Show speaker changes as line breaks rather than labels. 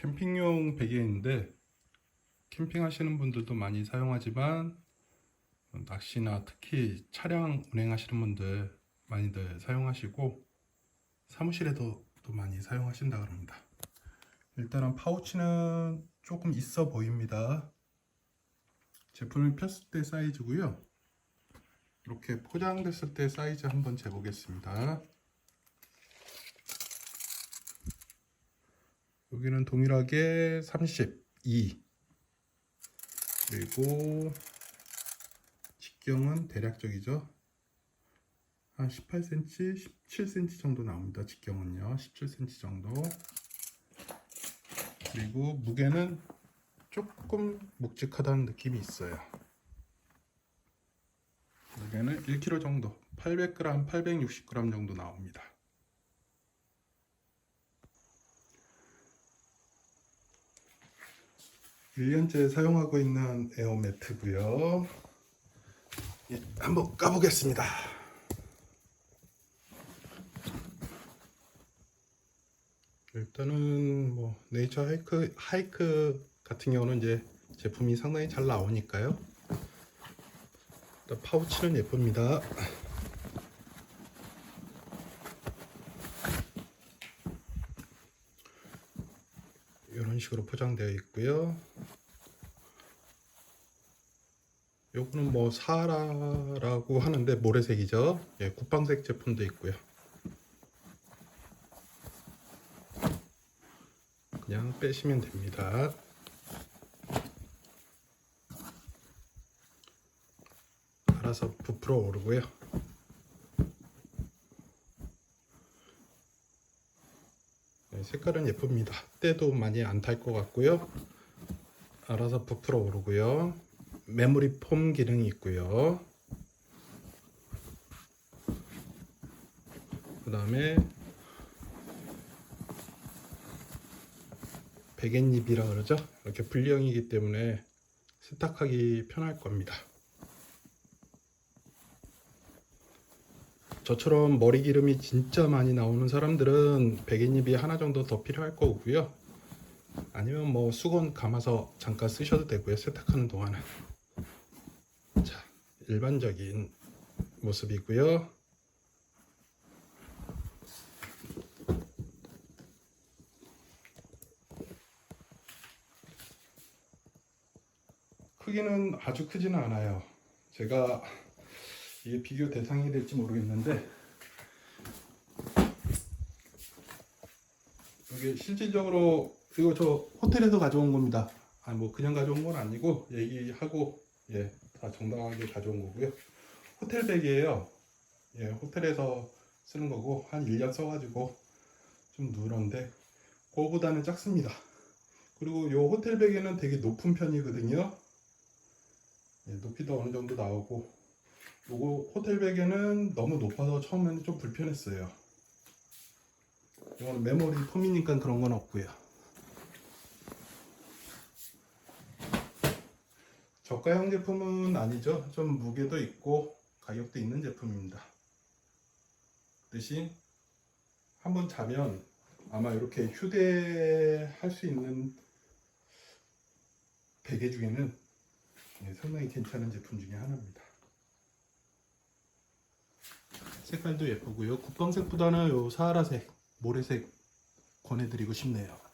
캠핑용 베개인데 캠핑하시는 분들도 많이 사용하지만 낚시나 특히 차량 운행하시는 분들 많이들 사용하시고 사무실에도 또 많이 사용하신다 그럽니다. 일단은 파우치는 조금 있어 보입니다. 제품을 폈을 때 사이즈고요. 이렇게 포장됐을 때 사이즈 한번 재보겠습니다. 여기는 동일하게 32 그리고 직경은 대략적이죠. 한 18cm, 17cm 정도 나옵니다. 직경은요. 17cm 정도. 그리고 무게는 조금 묵직하다는 느낌이 있어요. 무게는 1kg 정도, 800g, 860g 정도 나옵니다. 일 년째 사용하고 있는 에어매트고요. 예, 한번 까보겠습니다. 일단은 뭐 네이처 하이크 하이크 같은 경우는 이제 제품이 상당히 잘 나오니까요. 파우치는 예쁩니다. 이런 식으로 포장되어 있고요. 요거는 뭐 사라라고 하는데 모래색이죠. 예, 국방색 제품도 있고요. 그냥 빼시면 됩니다. 알아서 부풀어 오르고요. 네, 색깔은 예쁩니다. 때도 많이 안 탈 것 같고요. 알아서 부풀어 오르고요. 메모리 폼 기능이 있고요. 그 다음에 베갯잎이라 그러죠. 이렇게 분리형이기 때문에 세탁하기 편할 겁니다. 저처럼 머리 기름이 진짜 많이 나오는 사람들은 베갯잎이 하나 정도 더 필요할 거고요. 아니면 뭐 수건 감아서 잠깐 쓰셔도 되고요. 세탁하는 동안은. 자, 일반적인 모습이고요. 크기는 아주 크지는 않아요. 제가 이게 비교 대상이 될지 모르겠는데 이게 실질적으로 이거 저 호텔에서 가져온 겁니다. 아뭐 그냥 가져온 건 아니고 얘기하고 예 다 정당하게 가져온 거고요. 호텔 백이에요. 예 호텔에서 쓰는 거고 한 1년 써가지고 좀 누런데 그거보다는 작습니다. 그리고 요 호텔 백에는 되게 높은 편이거든요. 예, 높이도 어느 정도 나오고 요거 호텔 베개는 너무 높아서 처음에는 좀 불편했어요. 이거는 메모리 폼이니까 그런 건 없고요. 저가형 제품은 아니죠. 좀 무게도 있고 가격도 있는 제품입니다. 대신 한번 자면 아마 이렇게 휴대할 수 있는 베개 중에는 예, 상당히 괜찮은 제품 중에 하나입니다. 색깔도 예쁘고요. 국방색보다는 요 사하라색, 모래색 권해드리고 싶네요.